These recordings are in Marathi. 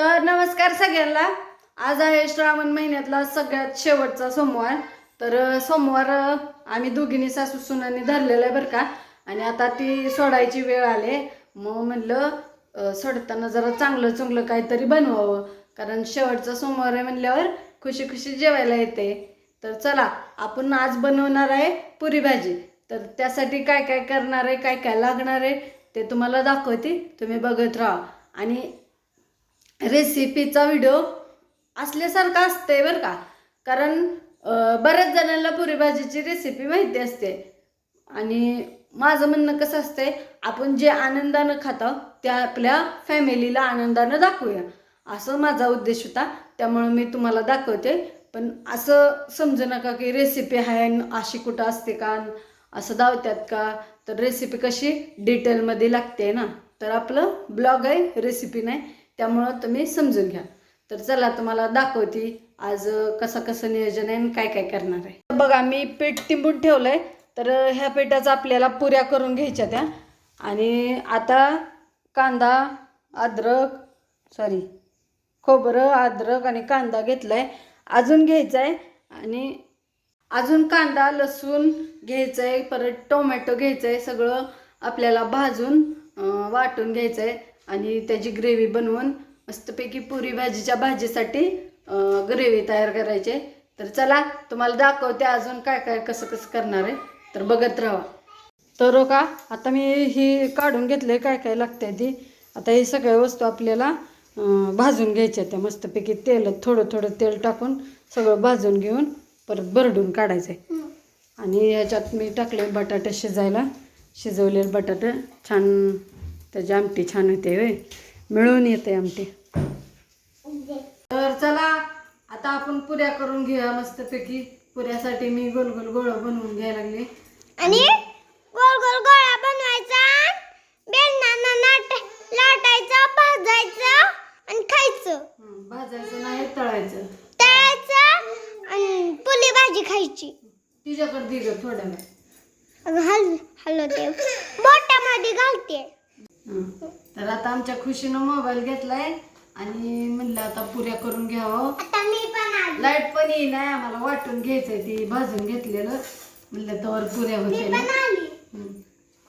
तर नमस्कार सगळ्यांना. आज आहे श्रावण महिन्यातला सगळ्यात शेवटचा सोमवार. तर सोमवार आम्ही दोघींनी सासू सुनांनी धरलेला आहे बरं का. आणि आता ती सोडायची वेळ आले. मग म्हणलं सोडताना जरा चांगलं चांगलं काहीतरी बनवावं. कारण शेवटचा सोमवार आहे म्हणल्यावर खुशी खुशी जेवायला येते. तर चला आपण आज बनवणार आहे पुरी भाजी. तर त्यासाठी काय काय करणार आहे काय काय लागणार आहे ते तुम्हाला दाखवते. तुम्ही बघत राहा. आणि रेसिपीचा व्हिडिओ असल्यासारखा असते बरं का. कारण बऱ्याच जणांना पुरी भाजीची रेसिपी माहिती असते. आणि माझं म्हणणं कसं असतंय आपण जे आनंदानं खातो त्या आपल्या फॅमिलीला आनंदानं दाखवूया. असं माझा उद्देश होता. त्यामुळं मी तुम्हाला दाखवते. पण असं समजू नका की रेसिपी आहे अशी कुठं असते का असं धावत्यात का? तर रेसिपी कशी डिटेलमध्ये लागते ना. तर आपलं ब्लॉग आहे रेसिपी नाही. त्यामुळं तुम्ही समजून घ्या. तर चला तुम्हाला दाखवते आज कसं कसं नियोजन आहे आणि काय काय करणार आहे. तर बघा मी पीठ तिंबून आहे तर ह्या पिठाचा आपल्याला पुऱ्या करून घ्यायच्या त्या. आणि आता कांदा अद्रक सॉरी खोबरं अद्रक आणि कांदा घेतला आहे अजून घ्यायचा आहे आणि अजून कांदा लसूण घ्यायचं आहे परत टोमॅटो घ्यायचं आहे सगळं आपल्याला भाजून वाटून घ्यायचं आहे आणि त्याची ग्रेव्ही बनवून मस्तपैकी पुरी भाजीच्या भाजीसाठी ग्रेव्ही तयार करायची. आहे. तर चला तुम्हाला दाखवते अजून काय काय कसं कसं करणार आहे. तर बघत राहा. तर हो का आता मी ही काढून घेतले काय काय लागते ती. आता ही सगळ्या वस्तू आपल्याला भाजून घ्यायच्या त्या मस्तपैकी तेल थोडं थोडं तेल टाकून सगळं भाजून घेऊन परत भरडून काढायचं आहे आणि ह्याच्यात मी टाकले बटाटे शिजायला. शिजवलेले बटाटे छान त्याची आमटी छान होते होय. मिळून येते आमटी. तर चला आता आपण पुऱ्या करून घेऊया मस्तपैकी. पुऱ्यासाठी मी गोल गोल गोळ बनवून घ्यायला लागले. आणि गोल गोल गोळा बनवायचा बेलनानं नाट लाटायचं भाजायचं आणि खायचं. भाजायचं नाही तळायचं. तळायचं आणि पुली भाजी खायची. तिच्याकडे दे ग थोड्या वेळ. अगं हल हलवते. बोटामध्ये घालते. तर आता आमच्या खुशीनं मोबाईल घेतलाय आणि म्हणलं आता पुऱ्या करून घ्यावं. लाइट पण येई नाही आम्हाला वाटून घ्यायचंय ती भाजून घेतलेलं. म्हणलं तर पुऱ्या होते.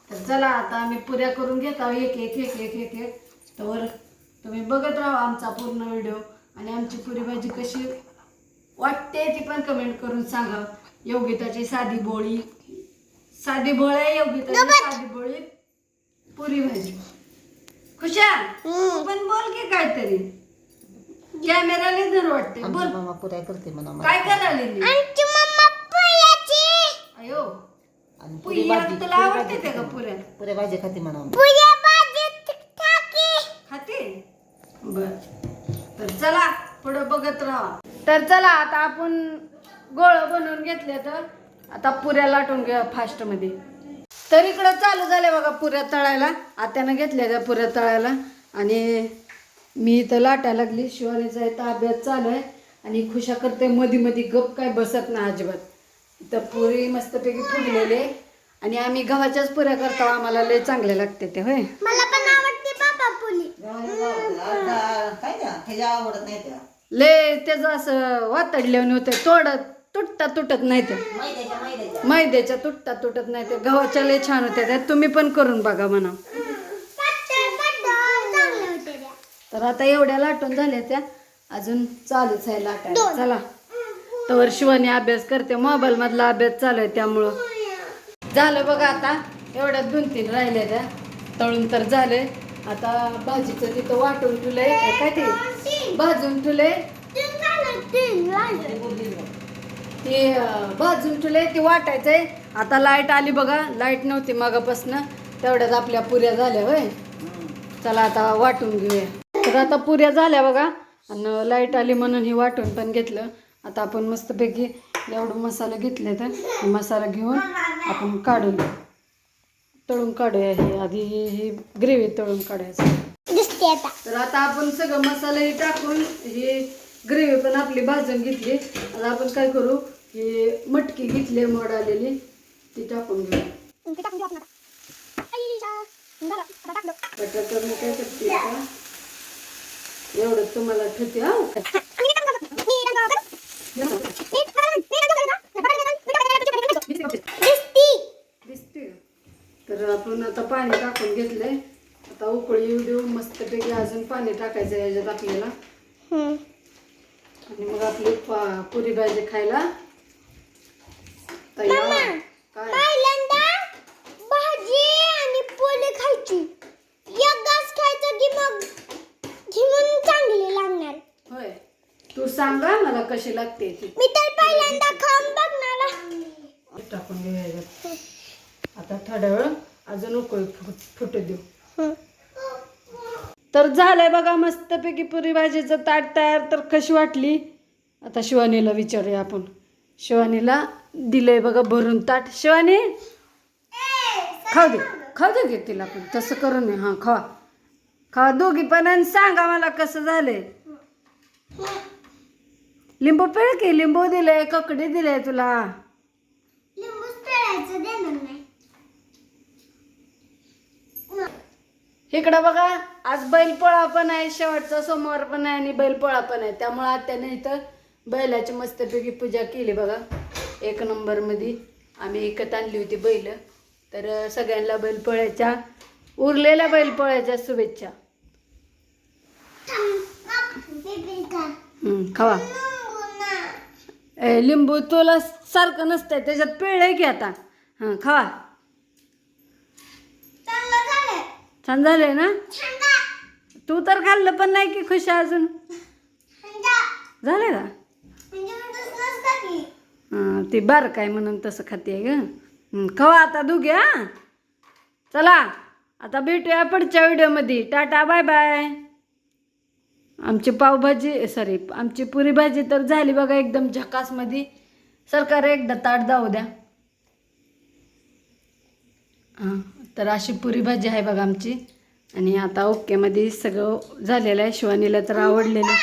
तर चला आता आम्ही पुऱ्या करून घेत आहोत एक एक एक एक एक एक. तर तुम्ही बघत राहा आमचा पूर्ण व्हिडिओ. आणि आमची पुरी भाजी कशी वाटते ती पण कमेंट करून सांगा. योगिताची साधी बोळी. साधी बोळ आहे योगिताची साधी बोळी. पुरी भाजी. खुशाल पण बोल की काहीतरी. कॅमेराला धर वाटते बोल. मामा पुऱ्या करते म्हणा मला. काय करायला आमची मम्मा पुऱ्याची. अयो. आणि पुरी पुरी भाजी तुला आवडते ते का पुऱ्या? पुऱ्या भाजी खाते म्हणा. भाजी खाते. बर. तर चला पुढं बघत राहा. तर चला आता आपण गोळ बनवून घेतले तर. आता पुऱ्या लाटून घ्या फास्टमध्ये तर इकडं चालू झाले बघा पुऱ्या तळायला. आत्यानं घेतल्या त्या पुऱ्या तळायला. आणि मी इथं लाटायला लागली. शिवानीचा इथं अभ्यास चालू आहे. आणि खुशा करते मधी मधी गप काय बसत नाही अजिबात. इथं पुरी मस्तपैकी फुगलेले आणि आम्ही गव्हाच्याच पुऱ्या करतो. आम्हाला लय चांगले लागते ते होय. लय त्याचं असं वातडल्याने होतं तोडत तुटता तुटत नाही ते. मैद्याच्या मैद्याच्या तुटता तुटत नाही ते गव्हाच्या लय छान होत्या त्या. तुम्ही पण करून बघा म्हणा तर आता एवढ्या लाटून झाल्या त्या. अजून चालूच आहे लाटायला. चला. तर शिवानी अभ्यास करते. मोबाईल मधला अभ्यास चालू आहे त्यामुळं. झालं बघा आता. एवढ्यात दोन तीन राहिल्या त्या. तळून तर झाले आता भाजीचं तिथं वाटून ठेवलंय. काय ते? भाजून ठेवलंय. ते भाजून ठेवले ते वाटायचंय. आता लाइट आली बघा लाइट नव्हती मागापासनं. तेवढ्यात आपल्या पुऱ्या झाल्या होय. चला आता वाटून घेऊया. तर आता पुऱ्या झाल्या बघा. आणि लाइट आली म्हणून ही वाटून पण घेतलं. आता आपण मस्तपैकी एवढं मसाला घेतले तर मसाला घेऊन आपण काढून तळून काढूया हे. आधी ही ग्रेव्ही तळून काढायचं. तर आता आपण सगळं मसाले टाकून हे ग्रेव्ही पण आपली भाजून घेतली. आता आपण काय करू हे मटकी घेतली मोड आलेली. ती टाकून घेऊ. बटाटा मी काय करते का एवढं तुम्हाला ठेवते तर आपण आता पाणी टाकून घेतलंय. आता उकळी येऊ देऊ. मस्तपैकी अजून पाणी टाकायचं याच्यात आपल्याला. आणि मग आपली पुरी भाजी खायला तयार. काय? पहिल्यांदा भाजी आणि पोळी खायची. एक घास खायचं की मग चांगली लागणार. होय. तू सांगा मला कशी लागते ती. मी तर पहिल्यांदा खाऊन बघणार. टाकून घेऊ याच्यात आता थोड्या वेळ अजून उकळी फुट फुटू देऊ. तर झालंय बघा मस्तपैकी पुरी भाजीचं ताट तयार तर कशी वाटली? आता शिवानीला विचारूया आपण. शिवानीला दिलंय बघा भरून ताट. शिवानी? खाऊ दे. खाऊ दे घे तिला पण. तसं करू नये. हां खा. खा दोघी पण सांगा मला कसं झालंय. लिंबू पिळ की लिंबू दिले ककडी दिले तुला लिंबूच पिळायचं देणार नाही इकडं बघा आज बैलपोळा पण आहे शेवटचा सोमवार पण आहे आणि बैलपोळा पण आहे. त्यामुळं आत्याने इथं बैलाची मस्तपैकी पूजा केली बघा. एक नंबरमध्ये आम्ही एकत आणली होती बैल. तर सगळ्यांना बैलपोळ्याच्या उरलेल्या बैलपोळ्याच्या शुभेच्छा. खावा. ए, लिंबू तुला सारखं नसतंय त्याच्यात पिळलंय की आता. हां खावा चांगलं झालं छान झालंय ना? तू तर खाल्लं पण नाही की खुश आहे अजून? छंदा झालं. का? म्हणजे हं, ती बार काय म्हणून तसं खाते ग. खावा आता दुघे हा. चला आता भेटूया पुढच्या व्हिडिओमध्ये. Tata bye bye. आमची पावभाजी सॉरी आमची पुरी भाजी तर झाली बघा एकदम झकासमध्ये. सरकार एकदा ताट जाऊ द्या. हां. तर अशी पुरी भाजी आहे बघा आमची. आणि आता ओकेमध्ये सगळं झालेलं आहे. शिवानीला तर आवडलेलं.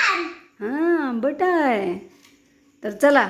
हां बट आहे तर चला.